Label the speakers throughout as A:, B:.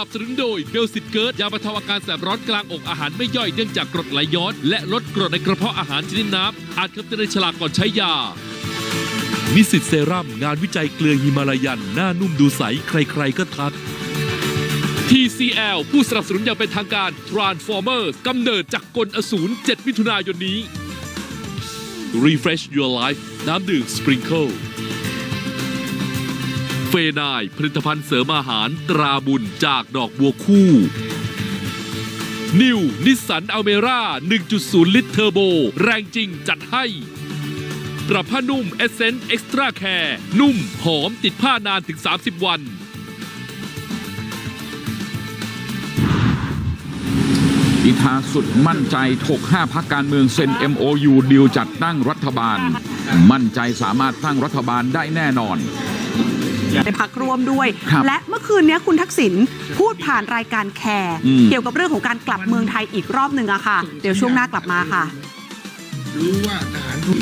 A: นับสนุนโดยเบลสิตเกิร์ดยาบรรเทาอาการแสบร้อนกลางอกอาหารไม่ย่อยเนื่องจากกรดไหลย้อน และลดกรดในกระเพาะอาหารชนิดน้ำอ่านคำเตือนในฉลากก่อนใช้ยานิสิตเซรั่มงานวิจัยเกลือฮิมาลายัน หน้านุ่มดูใส ใครๆก็ทัก TCL ผู้สนับสนุนอย่างเป็นทางการ Transformers กำเนิดจากกลอสูร 7 มิถุนายนนี้ Refresh Your Life น้ำดื่ม Sprinkle เฟนายผลิตภัณฑ์เสริมอาหารตราบุญจากดอกบัวคู่ นิวนิสสันอเมร่า 1.0 ลิตรเทอร์โบ แรงจริงจัดให้ปรับผ้านุ่มเอเซนต์เอ็กซ์ตร้าแคร์นุ่มหอมติดผ้านานถึง 30 วัน
B: พิธาสุดมั่นใจถก5พักการเมืองเซ็น MOU ดีลจัดตั้งรัฐบาล มั่นใจสามารถตั้งรัฐบาลได้แน่นอน
C: ในพักร่วมด้วย
B: ครับ
C: และเมื่อคืนนี้คุณทักษิณพูดผ่านรายการแคร์
B: อืม
C: เกี่ยวกับเรื่องของการกลับเมืองไทยอีกรอบหนึ่งอะค่ะ เดี๋ยวช่วงหน้ากลับมาค่ะ
D: รู้ว่าทหารถูก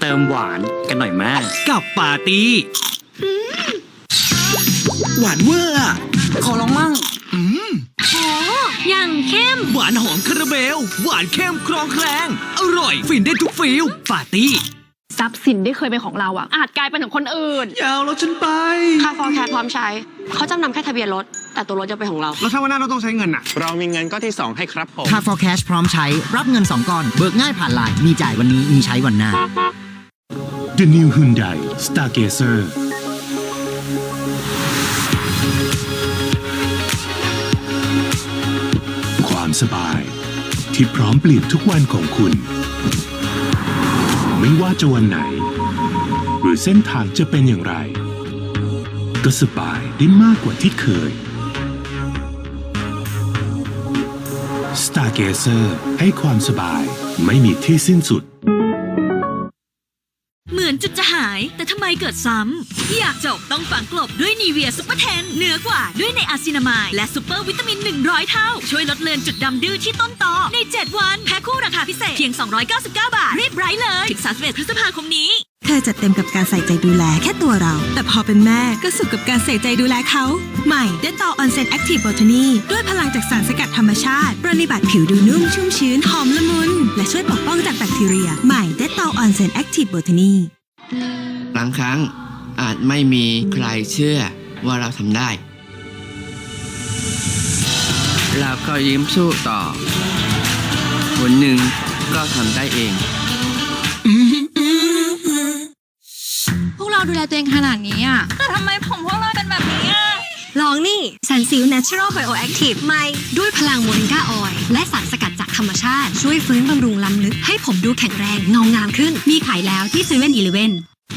E: เติมหวานกันหน่อยแม่กับปาร์ตี้
F: หวานเวอร์อะ
E: ขอลองมั่ง
F: อืม
G: อย่างเข้ม
F: หวานหอมคาราเมลหวานเข้มครองแคลง อร่อย ฟินได้ทุกฟิลปาร์ตี้
G: ทรัพย์สินที่เคยเป็นของเราอะอาจกลายเป็นของคนอื่น
F: ยาวรถฉันไป
H: ค่าฟอร์แคร์พร้อมใช้ เขาจำนำแค่ทะเบียนรถ แต่ตัวรถจะเป็นของเรา
F: แล้วถ้าวันหน้าเราต้องใช้เงินอะ
E: เรามีเงินก้อนที่ 2 ให้ครับผม
I: ค่า for cash พร้อมใช้ รับเงิน 2ก้อน เบิกง่ายผ่านไลน์มีจ่ายวันนี้ มีใช้วันหน้า
J: The New Hyundai Stargazer สบาย ที่พร้อมเปลี่ยนทุกวันของคุณ ไม่ว่าจะวันไหน หรือเส้นทางจะเป็นอย่างไร ก็สบายได้มากกว่าที่เคย Stargazer ให้ความสบายไม่มีที่สิ้นสุด
G: อนจุดจะหาย แต่ทำไมเกิดซ้ำ อยากจบต้องฝังกลบด้วยนีเวียซุปเปอร์เทนเหนือกว่าด้วยในอาซินามาย และซูเปอร์วิตามิน 100 เท่า ช่วยลดเลือนจุดดำดื้อที่ต้นตอใน 7 วัน แพ็คคู่ราคาพิเศษเพียง 299 บาท รีบไร้เลย ถึง 31 พฤษภาคมนี้
K: เธอจัดเต็มกับการใส่ใจดูแลแค่ตัวเรา แต่พอเป็นแม่ก็สุขกับการใส่ใจดูแลเขาใหม่เดตอออนเซนแอคทีฟโบทานีด้วยพลังจากสารสกัดธรรมชาติปรนิบัติผิวดูนุ่มชุ่มชื้นหอมละมุน และช่วยปกป้องจากแบคทีเรีย ใหม่เดตอออนเซนแอคทีฟโบทานี
L: บางครั้งอาจไม่มีใครเชื่อว่าเราทำได้ เราก็ยิ้มสู้ต่อ วันหนึ่งก็ทำได้เอง
G: พวกเราดูแลตัวเองขนาดนี้อะแต่ทำไมผมพวกเราเป็นแบบนี้อะ
K: ลองนี่สันซิล Natural Bioactive ใหม่ด้วยพลังโมริงกาออยล์และสารสกัดจาก ธรรมชาติช่วยฟื้นบำรุงล้ำลึก ให้ผมดูแข็งแรงเงางามขึ้น มีขายแล้วที่เซเว่นอีเลเว่น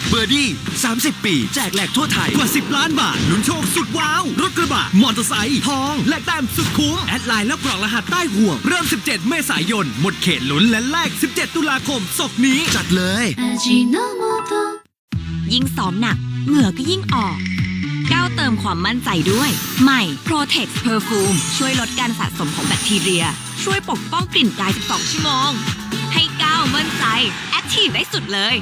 F: เบอร์ดี้ 30 ปี แจกแหลกทั่วไทย กว่า 10 ล้านบาท ลุ้นโชคสุดว้าว รถกระบะ มอเตอร์ไซค์ ทอง และแต้มสุดคุ้ม แอดไลน์แล้วกรอกรหัสใต้ห่วง เริ่ม 17 เมษายน หมดเขตลุ้นและแลก 17 ตุลาคมศกนี้ จัดเลย
G: ยิ่งซ้อมหนัก เหงื่อก็ยิ่งออก ก้าวเติมความมั่นใจด้วย ใหม่ Protex Perfume ช่วยลดการสะสมของแบคทีเรีย ช่วยปกป้องกลิ่นกาย 12 ชั่วโมง ให้ก้าวมั่นใจ แอคทีฟได้สุดเลย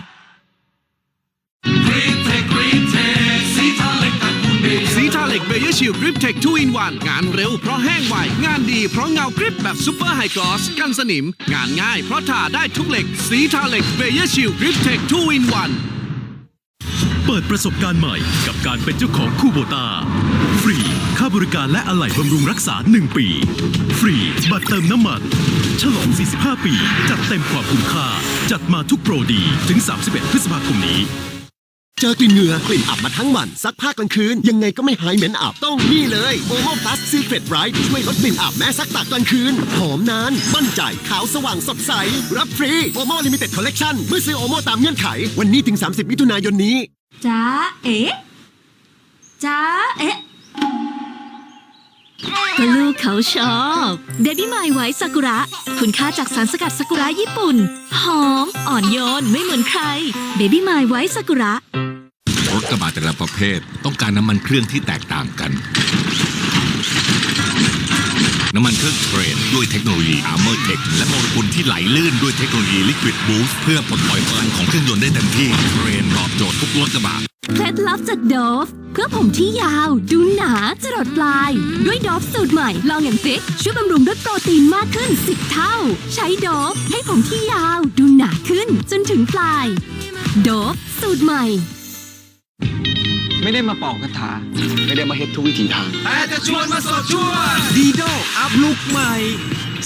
F: สีทาเล็กเบเยอร์ชิลกริปเทค2 in 1งานเร็วเพราะแห้งไว งานดีเพราะเงากริปแบบซูเปอร์ไฮกลอสกันสนิม งานง่ายเพราะทาได้ทุกเหล็กสีทาเล็กเบเยอร์ชิลกริปเทค2 in 1
J: เปิดประสบการณ์ใหม่กับการเป็นเจ้าของคูโบตา ฟรี ค่าบริการและอะไหล่บำรุงรักษา 1 ปี ฟรี บัตรเติมน้ำมัน ฉลอง 45 ปี จัดเต็มความคุ้มค่า จัดมาทุกโปรดีถึง 31 พฤษภาคมนี้
D: เจอกลิ่นเหงื่อกลิ่นอับมาทั้งวันซักผ้ากลางคืน ยังไงก็ไม่หายเหม็นอับต้องนี่เลยโอโมพลัสซีเ r ร t ไรท์ช่วยลดกลิ่นอับแม้ซักตากกลางคืน หอมนาน มั่นใจ ขาวสว่างสดใส รับฟรีโอโมลิมิเต็ดคอลเลกชันเมื่อซื้อโอโมตามเงื่อนไข วันนี้ถึง 30 มิถุนายนนี้
G: จ้าเอ๊ะจ้าเอ๊ะก็ลูกเขาชอบเบบี้ไมไว้ซากุระ คุณค่าจากสารสกัดซากุระญี่ปุ่น หอม อ่อนโยน ไม่เหมือนใครเบบี้ไมไว้ซากุระ
A: รถกระบะแต่ละประเภท ต้องการน้ำมันเครื่องที่แตกต่างกัน
M: น้ำมันเครื่องเทรนด้วยเทคโนโลยี Armor Tech และโมเลกุลที่ไหลลื่นด้วยเทคโนโลยี Liquid Boost เพื่อปลดปล่อยพลังของเครื่องยนต์ได้เต็มที่เทรนตอบโจ ทย์ทุกรถกระบะ
N: เคล็ดลับจากโดฟเพื่อผมที่ยาว ดูหนาจรดปลาย ด้วยโดฟสูตรใหม่ลองอย่างฟิกช่วยบำรุงด้วยโปรตีนมากขึ้น 10 เท่า ใช้โดฟให้ผมที่ยาว ดูหนาขึ้นจนถึงปลาย โดฟสูตรใหม่
O: ไม่ได้มาเป่ากระถา
E: ไม่ได้มาเฮ็ดทุกวิถีทาง
F: แต่จะชวนมาสดช่วยดีโดอัพลุกใหม่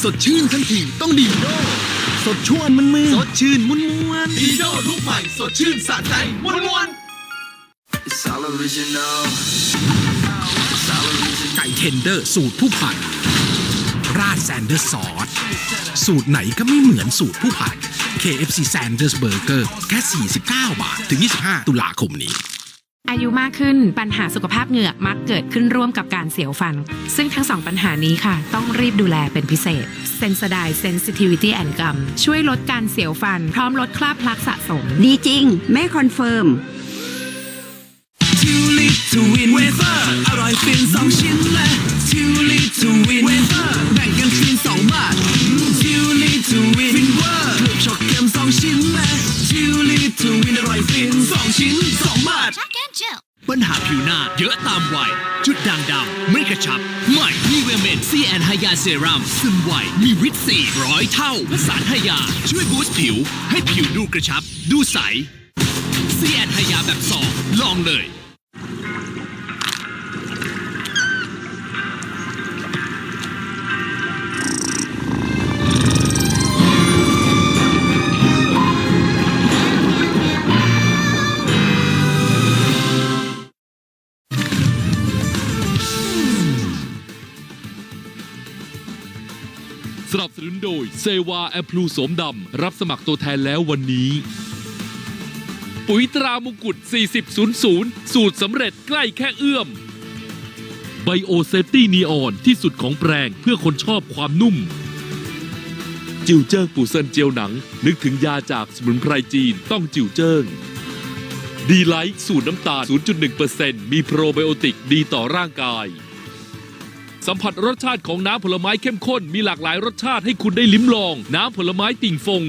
F: สดชื่นทันทีต้องดีโด สดช่วนมันมือสดชื่นมุนมวนดีโดลุกใหม่สดชื่นสะใจมวนมวนไก่เทนเดอร์สูตรผู้ผัดราดแซนเดอร์ซอสสูตรไหนก็ไม่เหมือนสูตรผู้ผัด KFC Sanders Burger แค่ 49 บาท ถึง 25 ตุลาคมนี้
P: อายุมากขึ้นปัญหาสุขภาพเหงือกมักเกิดขึ้นร่วมกับการเสียวฟัน ซึ่งทั้งสองปัญหานี้ค่ะ ต้องรีบดูแลเป็นพิเศษ Sensodyne Sensitivity and Gum ช่วยลดการเสียวฟัน พร้อมลดคราบพลักสะสม
C: ดีจริงไม่คอนเฟิร์ม
F: Too little win wafer อร่อยฟินสองชิ้นและ Too little win wafer แบ่งกันฟินสองบาท Too little win ฟินเวอร์เคลือบช็อกเกมสองชิ้นและ Too little win อร่อยฟินสองชิ้นสองบาท ปัญหาผิวหน้าเยอะตามวัย จุดด่างดำไม่กระชับ ใหม่นีเวเมนซีแอนไฮยาเซรั่มซึมไวมีวิตซีร้อยเท่าผสานไฮยา ช่วยบูสต์ผิว ให้ผิวดูกระชับ ดูใสซีแอนไฮยาแบบซองลองเลย
A: สนับสนุนโดยเซวาแอปพลูสมดำ รับสมัครตัวแทนแล้ววันนี้ ปุ๋ยตรามงกุฎ4000 สูตรสำเร็จใกล้แค่เอื้อมไบโอเซฟตี้นีออนที่สุดของแปรงเพื่อคนชอบความนุ่ม จิวเจิ้งปูเซินเจียวหนัง นึกถึงยาจากสมุนไพรจีนต้องจิวเจิ้งดีไลท์สูตรน้ำตาล 0.1%มีโปรไบโอติกดีต่อร่างกาย สัมผัสรสชาติของน้ำผลไม้เข้มข้นมีหลากหลายรสชาติให้คุณได้ลิ้มลอง น้ำผลไม้ติ่งฟง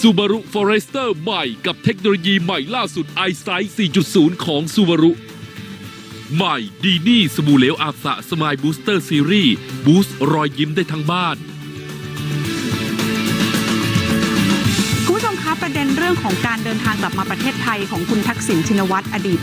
A: Subaru Forester ใหม่กับเทคโนโลยีใหม่ล่าสุด iSight 4.0 ของ Subaru ใหม่ดีนี่สบู่เหลวอาบสะสมายบูสเตอร์ซีรีส์บูสต์รอยยิ้มได้ทั้งบ้าน
C: คุณผู้ชมคะประเด็นเรื่องของการเดินทางกลับมาประเทศไทยของคุณทักษิณชินวัตรอดีต